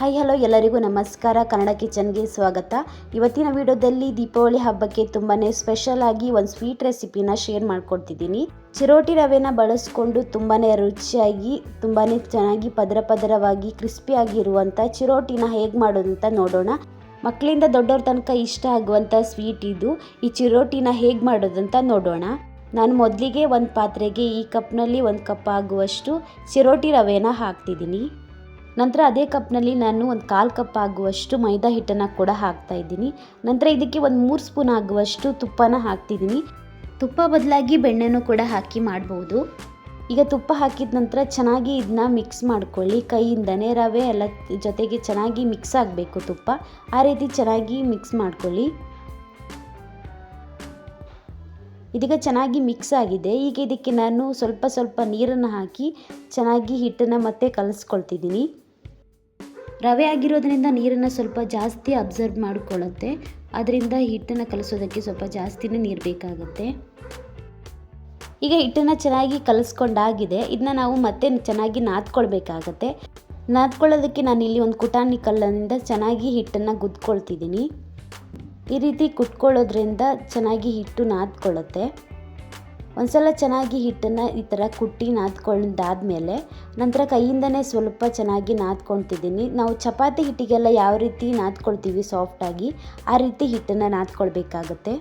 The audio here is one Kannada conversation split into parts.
ಹಾಯ್ ಹಲೋ ಎಲ್ಲರಿಗೂ ನಮಸ್ಕಾರ. ಕನ್ನಡ ಕಿಚನ್ಗೆ ಸ್ವಾಗತ. ಇವತ್ತಿನ ವಿಡಿಯೋದಲ್ಲಿ ದೀಪಾವಳಿ ಹಬ್ಬಕ್ಕೆ ತುಂಬಾ ಸ್ಪೆಷಲ್ ಆಗಿ ಒಂದು ಸ್ವೀಟ್ ರೆಸಿಪಿನ ಶೇರ್ ಮಾಡ್ಕೊಡ್ತಿದ್ದೀನಿ. ಚಿರೋಟಿ ರವೆನ ಬಳಸ್ಕೊಂಡು ತುಂಬಾ ರುಚಿಯಾಗಿ ತುಂಬಾ ಚೆನ್ನಾಗಿ ಪದರ ಪದರವಾಗಿ ಕ್ರಿಸ್ಪಿಯಾಗಿರುವಂಥ ಚಿರೋಟಿನ ಹೇಗೆ ಮಾಡೋದು ಅಂತ ನೋಡೋಣ. ಮಕ್ಕಳಿಂದ ದೊಡ್ಡವ್ರ ತನಕ ಇಷ್ಟ ಆಗುವಂಥ ಸ್ವೀಟ್ ಇದು. ಈ ಚಿರೋಟಿನ ಹೇಗೆ ಮಾಡೋದಂತ ನೋಡೋಣ. ನಾನು ಮೊದಲಿಗೆ ಒಂದು ಪಾತ್ರೆಗೆ ಈ ಕಪ್ನಲ್ಲಿ ಒಂದು ಕಪ್ ಆಗುವಷ್ಟು ಚಿರೋಟಿ ರವೆನ ಹಾಕ್ತಿದ್ದೀನಿ. ನಂತರ ಅದೇ ಕಪ್ನಲ್ಲಿ ನಾನು ಒಂದು ಕಾಲು ಕಪ್ ಆಗುವಷ್ಟು ಮೈದಾ ಹಿಟ್ಟನ್ನು ಕೂಡ ಹಾಕ್ತಾ ಇದ್ದೀನಿ. ನಂತರ ಇದಕ್ಕೆ ಒಂದು ಮೂರು ಸ್ಪೂನ್ ಆಗುವಷ್ಟು ತುಪ್ಪನ ಹಾಕ್ತಿದ್ದೀನಿ. ತುಪ್ಪ ಬದಲಾಗಿ ಬೆಣ್ಣೆನೂ ಕೂಡ ಹಾಕಿ ಮಾಡ್ಬೋದು. ಈಗ ತುಪ್ಪ ಹಾಕಿದ ನಂತರ ಚೆನ್ನಾಗಿ ಇದನ್ನ ಮಿಕ್ಸ್ ಮಾಡ್ಕೊಳ್ಳಿ. ಕೈಯಿಂದನೇ ರವೆ ಎಲ್ಲ ಜೊತೆಗೆ ಚೆನ್ನಾಗಿ ಮಿಕ್ಸ್ ಆಗಬೇಕು ತುಪ್ಪ. ಆ ರೀತಿ ಚೆನ್ನಾಗಿ ಮಿಕ್ಸ್ ಮಾಡ್ಕೊಳ್ಳಿ. ಇದೀಗ ಚೆನ್ನಾಗಿ ಮಿಕ್ಸ್ ಆಗಿದೆ. ಈಗ ಇದಕ್ಕೆ ನಾನು ಸ್ವಲ್ಪ ಸ್ವಲ್ಪ ನೀರನ್ನು ಹಾಕಿ ಚೆನ್ನಾಗಿ ಹಿಟ್ಟನ್ನು ಮತ್ತೆ ಕಲಿಸ್ಕೊಳ್ತಿದ್ದೀನಿ. ರವೆ ಆಗಿರೋದ್ರಿಂದ ನೀರನ್ನು ಸ್ವಲ್ಪ ಜಾಸ್ತಿ ಅಬ್ಸರ್ವ್ ಮಾಡಿಕೊಳ್ಳುತ್ತೆ. ಅದರಿಂದ ಹಿಟ್ಟನ್ನು ಕಲಿಸೋದಕ್ಕೆ ಸ್ವಲ್ಪ ಜಾಸ್ತಿನೇ ನೀರು ಬೇಕಾಗುತ್ತೆ. ಈಗ ಹಿಟ್ಟನ್ನು ಚೆನ್ನಾಗಿ ಕಲಿಸ್ಕೊಂಡಾಗಿದೆ. ಇದನ್ನ ನಾವು ಮತ್ತೆ ಚೆನ್ನಾಗಿ ನಾದ್ಕೊಳ್ಬೇಕಾಗತ್ತೆ. ನಾದ್ಕೊಳ್ಳೋದಕ್ಕೆ ನಾನು ಇಲ್ಲಿ ಒಂದು ಕುಟಾಣಿ ಕಲ್ಲಿಂದ ಚೆನ್ನಾಗಿ ಹಿಟ್ಟನ್ನು ಗುದ್ಕೊಳ್ತಿದ್ದೀನಿ. ಈ ರೀತಿ ಕುಟ್ಕೊಳ್ಳೋದ್ರಿಂದ ಚೆನ್ನಾಗಿ ಹಿಟ್ಟು ನಾದ್ಕೊಳ್ಳುತ್ತೆ. ಒಂದ್ಸಲ ಚೆನ್ನಾಗಿ ಹಿಟ್ಟನ್ನು ಈ ಥರ ಕುಟ್ಟಿ ನಾದ್ಕೊಂಡಾದ್ಮೇಲೆ ನಂತರ ಕೈಯಿಂದನೇ ಸ್ವಲ್ಪ ಚೆನ್ನಾಗಿ ನಾದ್ಕೊಳ್ತಿದ್ದೀನಿ. ನಾವು ಚಪಾತಿ ಹಿಟ್ಟಿಗೆಲ್ಲ ಯಾವ ರೀತಿ ನಾದ್ಕೊಳ್ತೀವಿ ಸಾಫ್ಟಾಗಿ ಆ ರೀತಿ ಹಿಟ್ಟನ್ನು ನಾದ್ಕೊಳ್ಬೇಕಾಗತ್ತೆ.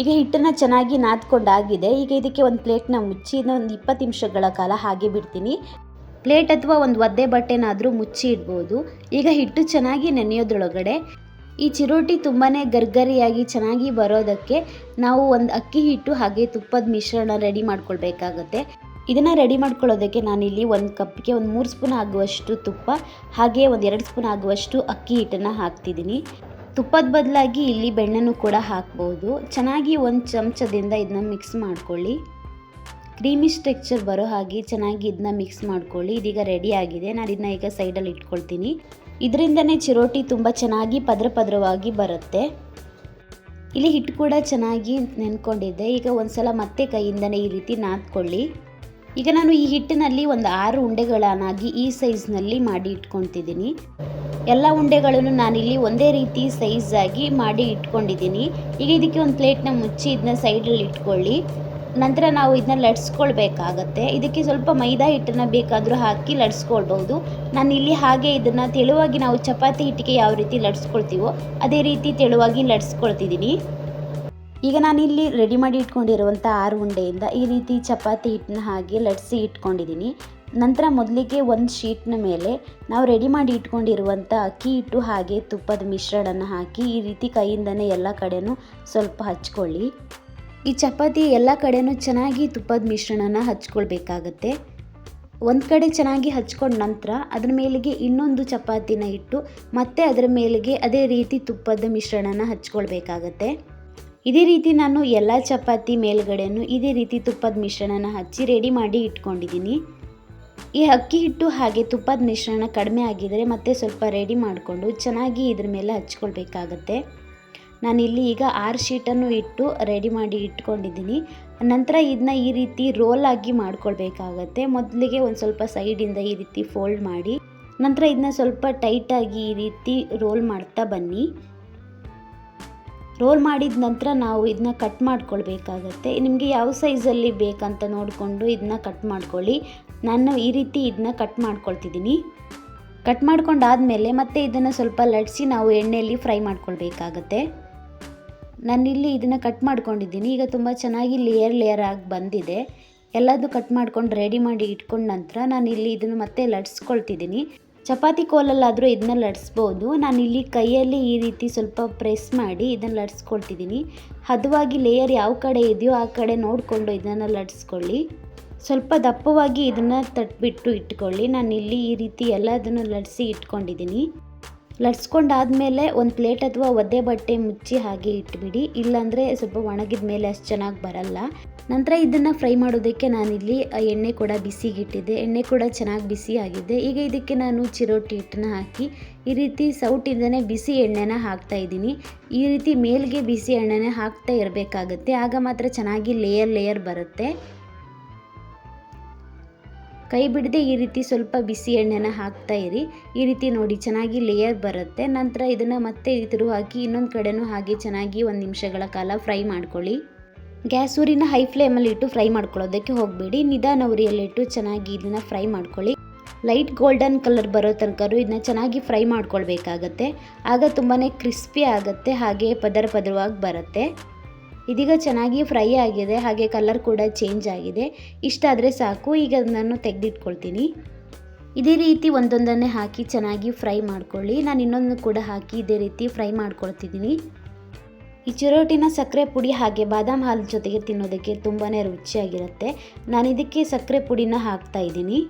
ಈಗ ಹಿಟ್ಟನ್ನು ಚೆನ್ನಾಗಿ ನಾದ್ಕೊಂಡಾಗಿದೆ. ಈಗ ಇದಕ್ಕೆ ಒಂದು ಪ್ಲೇಟ್ನ ಮುಚ್ಚಿ ಒಂದು ಇಪ್ಪತ್ತು ನಿಮಿಷಗಳ ಕಾಲ ಹಾಗೆ ಬಿಡ್ತೀನಿ. ಪ್ಲೇಟ್ ಅಥವಾ ಒಂದು ಒದ್ದೆ ಬಟ್ಟೆನಾದರೂ ಮುಚ್ಚಿ ಇಡ್ಬೋದು ಈಗ ಹಿಟ್ಟು ಚೆನ್ನಾಗಿ ನೆನೆಯೋದ್ರೊಳಗಡೆ ಈ ಚಿರೋಟಿ ತುಂಬಾ ಗರ್ಗರಿಯಾಗಿ ಚೆನ್ನಾಗಿ ಬರೋದಕ್ಕೆ ನಾವು ಒಂದು ಅಕ್ಕಿ ಹಿಟ್ಟು ಹಾಗೆ ತುಪ್ಪದ ಮಿಶ್ರಣ ರೆಡಿ ಮಾಡ್ಕೊಳ್ಬೇಕಾಗತ್ತೆ. ಇದನ್ನು ರೆಡಿ ಮಾಡ್ಕೊಳ್ಳೋದಕ್ಕೆ ನಾನಿಲ್ಲಿ ಒಂದು ಕಪ್ಗೆ ಒಂದು ಮೂರು ಸ್ಪೂನ್ ಆಗುವಷ್ಟು ತುಪ್ಪ, ಹಾಗೆ ಒಂದು ಎರಡು ಸ್ಪೂನ್ ಆಗುವಷ್ಟು ಅಕ್ಕಿ ಹಿಟ್ಟನ್ನು ಹಾಕ್ತಿದ್ದೀನಿ. ತುಪ್ಪದ ಬದಲಾಗಿ ಇಲ್ಲಿ ಬೆಣ್ಣೆನೂ ಕೂಡ ಹಾಕ್ಬೋದು. ಚೆನ್ನಾಗಿ ಒಂದು ಚಮಚದಿಂದ ಇದನ್ನ ಮಿಕ್ಸ್ ಮಾಡ್ಕೊಳ್ಳಿ. ಕ್ರೀಮಿ ಸ್ಟ್ರಕ್ಚರ್ ಬರೋ ಹಾಗೆ ಚೆನ್ನಾಗಿ ಇದನ್ನ ಮಿಕ್ಸ್ ಮಾಡ್ಕೊಳ್ಳಿ. ಇದೀಗ ರೆಡಿ ಆಗಿದೆ. ನಾನು ಇದನ್ನ ಈಗ ಸೈಡಲ್ಲಿ ಇಟ್ಕೊಳ್ತೀನಿ. ಇದರಿಂದನೇ ಚಿರೋಟಿ ತುಂಬ ಚೆನ್ನಾಗಿ ಪದ್ರ ಪದ್ರವಾಗಿ ಬರುತ್ತೆ. ಇಲ್ಲಿ ಹಿಟ್ಟು ಕೂಡ ಚೆನ್ನಾಗಿ ನೆನ್ಕೊಂಡಿದ್ದೆ. ಈಗ ಒಂದ್ಸಲ ಮತ್ತೆ ಕೈಯಿಂದನೇ ಈ ರೀತಿ ನಾದ್ಕೊಳ್ಳಿ. ಈಗ ನಾನು ಈ ಹಿಟ್ಟಿನಲ್ಲಿ ಒಂದು ಆರು ಉಂಡೆಗಳನ್ನಾಗಿ ಈ ಸೈಜ್ನಲ್ಲಿ ಮಾಡಿ ಇಟ್ಕೊತಿದ್ದೀನಿ ಎಲ್ಲ ಉಂಡೆಗಳನ್ನು ನಾನಿಲ್ಲಿ ಒಂದೇ ರೀತಿ ಸೈಜಾಗಿ ಮಾಡಿ ಇಟ್ಕೊಂಡಿದ್ದೀನಿ. ಈಗ ಇದಕ್ಕೆ ಒಂದು ಪ್ಲೇಟ್ನ ಮುಚ್ಚಿ ಇದನ್ನ ಸೈಡಲ್ಲಿ ಇಟ್ಕೊಳ್ಳಿ. ನಂತರ ನಾವು ಇದನ್ನ ಲಟ್ಸ್ಕೊಳ್ಬೇಕಾಗತ್ತೆ ಇದಕ್ಕೆ ಸ್ವಲ್ಪ ಮೈದಾ ಹಿಟ್ಟನ್ನು ಬೇಕಾದರೂ ಹಾಕಿ ಲಟ್ಸ್ಕೊಳ್ಬಹುದು ನಾನು ಇಲ್ಲಿ ಹಾಗೆ ಇದನ್ನು ತೆಳುವಾಗಿ ನಾವು ಚಪಾತಿ ಹಿಟ್ಟಿಗೆ ಯಾವ ರೀತಿ ಲಟ್ಸ್ಕೊಳ್ತೀವೋ ಅದೇ ರೀತಿ ತೆಳುವಾಗಿ ಲಟ್ಸ್ಕೊಳ್ತಿದ್ದೀನಿ ಈಗ ನಾನಿಲ್ಲಿ ರೆಡಿ ಮಾಡಿ ಇಟ್ಕೊಂಡಿರುವಂಥ ಆರು ಉಂಡೆಯಿಂದ ಈ ರೀತಿ ಚಪಾತಿ ಹಿಟ್ಟನ್ನ ಹಾಗೆ ಲಟ್ಸಿ ಇಟ್ಕೊಂಡಿದ್ದೀನಿ. ನಂತರ ಮೊದಲಿಗೆ ಒಂದು ಶೀಟ್ನ ಮೇಲೆ ನಾವು ರೆಡಿ ಮಾಡಿ ಇಟ್ಕೊಂಡಿರುವಂಥ ಅಕ್ಕಿ ಹಿಟ್ಟು ಹಾಗೆ ತುಪ್ಪದ ಮಿಶ್ರಣನ ಹಾಕಿ ಈ ರೀತಿ ಕೈಯಿಂದನೇ ಎಲ್ಲ ಕಡೆಯೂ ಸ್ವಲ್ಪ ಹಚ್ಕೊಳ್ಳಿ. ಈ ಚಪಾತಿ ಎಲ್ಲ ಕಡೆನೂ ಚೆನ್ನಾಗಿ ತುಪ್ಪದ ಮಿಶ್ರಣನ ಹಚ್ಕೊಳ್ಬೇಕಾಗತ್ತೆ. ಒಂದು ಕಡೆ ಚೆನ್ನಾಗಿ ಹಚ್ಕೊಂಡ ನಂತರ ಅದರ ಮೇಲಿಗೆ ಇನ್ನೊಂದು ಚಪಾತಿನ ಇಟ್ಟು ಮತ್ತೆ ಅದರ ಮೇಲಿಗೆ ಅದೇ ರೀತಿ ತುಪ್ಪದ ಮಿಶ್ರಣನ ಹಚ್ಕೊಳ್ಬೇಕಾಗತ್ತೆ. ಇದೇ ರೀತಿ ನಾನು ಎಲ್ಲ ಚಪಾತಿ ಮೇಲ್ಗಡೆನೂ ಇದೇ ರೀತಿ ತುಪ್ಪದ ಮಿಶ್ರಣನ ಹಚ್ಚಿ ರೆಡಿ ಮಾಡಿ ಇಟ್ಕೊಂಡಿದ್ದೀನಿ. ಈ ಅಕ್ಕಿ ಹಿಟ್ಟು ಹಾಗೆ ತುಪ್ಪದ ಮಿಶ್ರಣ ಕಡಿಮೆ ಆಗಿದರೆ ಮತ್ತೆ ಸ್ವಲ್ಪ ರೆಡಿ ಮಾಡಿಕೊಂಡು ಚೆನ್ನಾಗಿ ಇದ್ರ ಮೇಲೆ ಹಚ್ಕೊಳ್ಬೇಕಾಗತ್ತೆ. ನಾನಿಲ್ಲಿ ಈಗ ಆರು ಶೀಟನ್ನು ಇಟ್ಟು ರೆಡಿ ಮಾಡಿ ಇಟ್ಕೊಂಡಿದ್ದೀನಿ. ನಂತರ ಇದನ್ನ ಈ ರೀತಿ ರೋಲ್ ಆಗಿ ಮಾಡ್ಕೊಳ್ಬೇಕಾಗತ್ತೆ. ಮೊದಲಿಗೆ ಒಂದು ಸ್ವಲ್ಪ ಸೈಡಿಂದ ಈ ರೀತಿ ಫೋಲ್ಡ್ ಮಾಡಿ, ನಂತರ ಇದನ್ನ ಸ್ವಲ್ಪ ಟೈಟಾಗಿ ಈ ರೀತಿ ರೋಲ್ ಮಾಡ್ತಾ ಬನ್ನಿ. ರೋಲ್ ಮಾಡಿದ ನಂತರ ನಾವು ಇದನ್ನ ಕಟ್ ಮಾಡ್ಕೊಳ್ಬೇಕಾಗತ್ತೆ. ನಿಮಗೆ ಯಾವ ಸೈಜಲ್ಲಿ ಬೇಕಂತ ನೋಡಿಕೊಂಡು ಇದನ್ನ ಕಟ್ ಮಾಡ್ಕೊಳ್ಳಿ. ನಾನು ಈ ರೀತಿ ಇದನ್ನ ಕಟ್ ಮಾಡ್ಕೊಳ್ತಿದ್ದೀನಿ. ಕಟ್ ಮಾಡ್ಕೊಂಡಾದಮೇಲೆ ಮತ್ತೆ ಇದನ್ನು ಸ್ವಲ್ಪ ಲಟ್ಸಿ ನಾವು ಎಣ್ಣೆಯಲ್ಲಿ ಫ್ರೈ ಮಾಡ್ಕೊಳ್ಬೇಕಾಗತ್ತೆ. ನಾನಿಲ್ಲಿ ಇದನ್ನು ಕಟ್ ಮಾಡ್ಕೊಂಡಿದ್ದೀನಿ. ಈಗ ತುಂಬ ಚೆನ್ನಾಗಿ ಲೇಯರ್ ಲೇಯರ್ ಆಗಿ ಬಂದಿದೆ. ಎಲ್ಲದೂ ಕಟ್ ಮಾಡ್ಕೊಂಡು ರೆಡಿ ಮಾಡಿ ಇಟ್ಕೊಂಡ ನಂತರ ನಾನು ಇಲ್ಲಿ ಇದನ್ನು ಮತ್ತೆ ಲಟ್ಸ್ಕೊಳ್ತಿದ್ದೀನಿ. ಚಪಾತಿ ಕೋಲಲ್ಲಾದರೂ ಇದನ್ನ ಲಟ್ಸ್ಬೋದು. ನಾನಿಲ್ಲಿ ಕೈಯಲ್ಲಿ ಈ ರೀತಿ ಸ್ವಲ್ಪ ಪ್ರೆಸ್ ಮಾಡಿ ಇದನ್ನು ಲಟ್ಸ್ಕೊಳ್ತಿದ್ದೀನಿ. ಹದವಾಗಿ ಲೇಯರ್ ಯಾವ ಕಡೆ ಇದೆಯೋ ಆ ಕಡೆ ನೋಡಿಕೊಂಡು ಇದನ್ನು ಲಟ್ಸ್ಕೊಳ್ಳಿ. ಸ್ವಲ್ಪ ದಪ್ಪವಾಗಿ ಇದನ್ನು ತಟ್ಬಿಟ್ಟು ಇಟ್ಕೊಳ್ಳಿ. ನಾನಿಲ್ಲಿ ಈ ರೀತಿ ಎಲ್ಲದನ್ನು ಲಟ್ಸಿ ಇಟ್ಕೊಂಡಿದ್ದೀನಿ. ಲಟ್ಸ್ಕೊಂಡಾದಮೇಲೆ ಒಂದು ಪ್ಲೇಟ್ ಅಥವಾ ಒದ್ದೆ ಬಟ್ಟೆ ಮುಚ್ಚಿ ಹಾಗೆ ಇಟ್ಬಿಡಿ. ಇಲ್ಲಾಂದರೆ ಸ್ವಲ್ಪ ಒಣಗಿದ ಮೇಲೆ ಅಷ್ಟು ಚೆನ್ನಾಗಿ ಬರಲ್ಲ. ನಂತರ ಇದನ್ನು ಫ್ರೈ ಮಾಡೋದಕ್ಕೆ ನಾನಿಲ್ಲಿ ಎಣ್ಣೆ ಕೂಡ ಬಿಸಿಗಿಟ್ಟಿದ್ದೆ. ಎಣ್ಣೆ ಕೂಡ ಚೆನ್ನಾಗಿ ಬಿಸಿ ಆಗಿದೆ ಈಗ ಇದಕ್ಕೆ ನಾನು ಚಿರೋಟಿ ಹಿಟ್ಟನ್ನ ಹಾಕಿ, ಈ ರೀತಿ ಸೌಟಿಂದನೇ ಬಿಸಿ ಎಣ್ಣೆನ ಹಾಕ್ತಾ ಇದ್ದೀನಿ. ಈ ರೀತಿ ಮೇಲ್ಗೆ ಬಿಸಿ ಎಣ್ಣೆನ ಹಾಕ್ತಾ ಇರಬೇಕಾಗುತ್ತೆ. ಆಗ ಮಾತ್ರ ಚೆನ್ನಾಗಿ ಲೇಯರ್ ಲೇಯರ್ ಬರುತ್ತೆ. ಕೈ ಬಿಡದೆ ಈ ರೀತಿ ಸ್ವಲ್ಪ ಬಿಸಿ ಎಣ್ಣೆನ ಹಾಕ್ತಾ ಇರಿ. ಈ ರೀತಿ ನೋಡಿ ಚೆನ್ನಾಗಿ ಲೇಯರ್ ಬರುತ್ತೆ. ನಂತರ ಇದನ್ನು ಮತ್ತೆ ತಿರುವು ಹಾಕಿ ಇನ್ನೊಂದು ಕಡೆನೂ ಹಾಗೆ ಚೆನ್ನಾಗಿ ಒಂದು ನಿಮಿಷಗಳ ಕಾಲ ಫ್ರೈ ಮಾಡ್ಕೊಳ್ಳಿ. ಗ್ಯಾಸ್ ಊರಿನ ಹೈ ಫ್ಲೇಮಲ್ಲಿ ಇಟ್ಟು ಫ್ರೈ ಮಾಡ್ಕೊಳ್ಳೋದಕ್ಕೆ ಹೋಗಬೇಡಿ. ನಿಧಾನ ಉರಿಯಲ್ಲಿಟ್ಟು ಚೆನ್ನಾಗಿ ಇದನ್ನು ಫ್ರೈ ಮಾಡ್ಕೊಳ್ಳಿ. ಲೈಟ್ ಗೋಲ್ಡನ್ ಕಲರ್ ಬರೋ ತನಕ ಇದನ್ನ ಚೆನ್ನಾಗಿ ಫ್ರೈ ಮಾಡ್ಕೊಳ್ಬೇಕಾಗತ್ತೆ. ಆಗ ತುಂಬಾ ಕ್ರಿಸ್ಪಿ ಆಗುತ್ತೆ. ಹಾಗೆ ಪದರ ಪದರವಾಗಿ ಬರುತ್ತೆ. ಇದೀಗ ಚೆನ್ನಾಗಿ ಫ್ರೈ ಆಗಿದೆ, ಹಾಗೆ ಕಲರ್ ಕೂಡ ಚೇಂಜ್ ಆಗಿದೆ. ಇಷ್ಟಾದರೆ ಸಾಕು, ಈಗ ನಾನು ತೆಗೆದಿಟ್ಕೊಳ್ತೀನಿ. ಇದೇ ರೀತಿ ಒಂದೊಂದನ್ನೇ ಹಾಕಿ ಚೆನ್ನಾಗಿ ಫ್ರೈ ಮಾಡ್ಕೊಳ್ಳಿ. ನಾನು ಇನ್ನೊಂದು ಕೂಡ ಹಾಕಿ ಇದೇ ರೀತಿ ಫ್ರೈ ಮಾಡ್ಕೊಳ್ತಿದ್ದೀನಿ. ಈ ಚಿರೋಟಿನ ಸಕ್ಕರೆ ಪುಡಿ ಹಾಗೆ ಬಾದಾಮ್ ಹಾಲು ಜೊತೆಗೆ ತಿನ್ನೋದಕ್ಕೆ ತುಂಬಾ ರುಚಿಯಾಗಿರುತ್ತೆ. ನಾನು ಇದಕ್ಕೆ ಸಕ್ಕರೆ ಪುಡಿನ ಹಾಕ್ತಾ ಇದ್ದೀನಿ.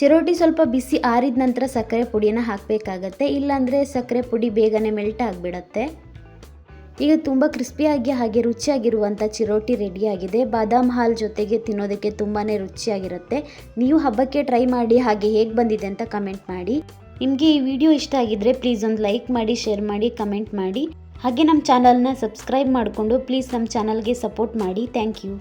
ಚಿರೋಟಿ ಸ್ವಲ್ಪ ಬಿಸಿ ಆರಿದ ನಂತರ ಸಕ್ಕರೆ ಪುಡಿನ ಹಾಕಬೇಕಾಗತ್ತೆ. ಇಲ್ಲಾಂದರೆ ಸಕ್ಕರೆ ಪುಡಿ ಬೇಗನೆ ಮೆಲ್ಟ್ ಆಗಿಬಿಡತ್ತೆ. ಈಗ ತುಂಬ ಕ್ರಿಸ್ಪಿಯಾಗಿ ಹಾಗೆ ರುಚಿಯಾಗಿರುವಂಥ ಚಿರೋಟಿ ರೆಡಿಯಾಗಿದೆ ಬಾದಾಮ್ ಹಾಲ್ ಜೊತೆಗೆ ತಿನ್ನೋದಕ್ಕೆ ತುಂಬಾ ರುಚಿಯಾಗಿರುತ್ತೆ. ನೀವು ಹಬ್ಬಕ್ಕೆ ಟ್ರೈ ಮಾಡಿ ಹಾಗೆ ಹೇಗೆ ಬಂದಿದೆ ಅಂತ ಕಮೆಂಟ್ ಮಾಡಿ. ನಿಮಗೆ ಈ ವಿಡಿಯೋ ಇಷ್ಟ ಆಗಿದ್ದರೆ ಪ್ಲೀಸ್ ಒಂದು ಲೈಕ್ ಮಾಡಿ ಶೇರ್ ಮಾಡಿ ಕಮೆಂಟ್ ಮಾಡಿ. ಹಾಗೆ ನಮ್ಮ ಚಾನಲ್ನ ಸಬ್ಸ್ಕ್ರೈಬ್ ಮಾಡಿಕೊಂಡು ಪ್ಲೀಸ್ ನಮ್ಮ ಚಾನಲ್ಗೆ ಸಪೋರ್ಟ್ ಮಾಡಿ. Thank you